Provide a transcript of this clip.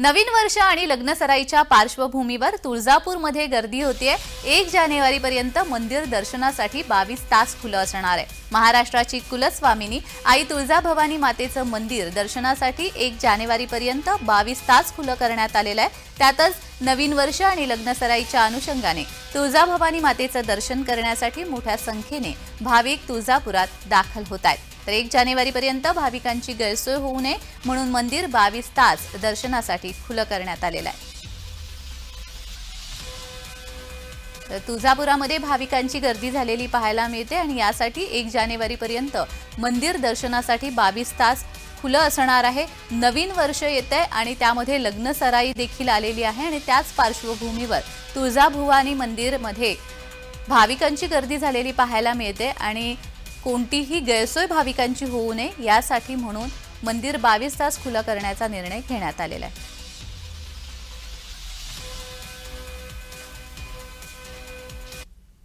नवीन वर्ष आणि लग्नसराईच्या पार्श्वभूमीवर तुळजापूरमध्ये गर्दी होतीये. एक जानेवारीपर्यंत मंदिर दर्शनासाठी बावीस तास खुलं असणार आहे. महाराष्ट्राची कुलस्वामिनी आई तुळजाभवानी मातेचं मंदिर दर्शनासाठी एक जानेवारीपर्यंत बावीस तास खुलं करण्यात आलेलं आहे. त्यातच नवीन वर्ष आणि लग्नसराईच्या अनुषंगाने तुळजाभवानी मातेचं दर्शन करण्यासाठी मोठ्या संख्येने भाविक तुळजापुरात दाखल होत आहेत. तर एक जानेवारीपर्यंत भाविकांची गैरसोय होऊ नये म्हणून मंदिर बावीस तास दर्शनासाठी खुलं करण्यात आलेलं आहे. तर तुळजापुरामध्ये भाविकांची गर्दी झालेली पाहायला मिळते आणि यासाठी एक जानेवारीपर्यंत मंदिर दर्शनासाठी बावीस तास खुलं असणार आहे. नवीन वर्ष येत आहे आणि त्यामध्ये लग्न सराई देखील आलेली आहे आणि त्याच पार्श्वभूमीवर तुळजाभुवानी मंदिरमध्ये भाविकांची गर्दी झालेली पाहायला मिळते आणि कोणतीही गैरसोय भाविकांची होऊ नये यासाठी म्हणून मंदिर बावीस तास खुलं करण्याचा निर्णय घेण्यात आलेला आहे.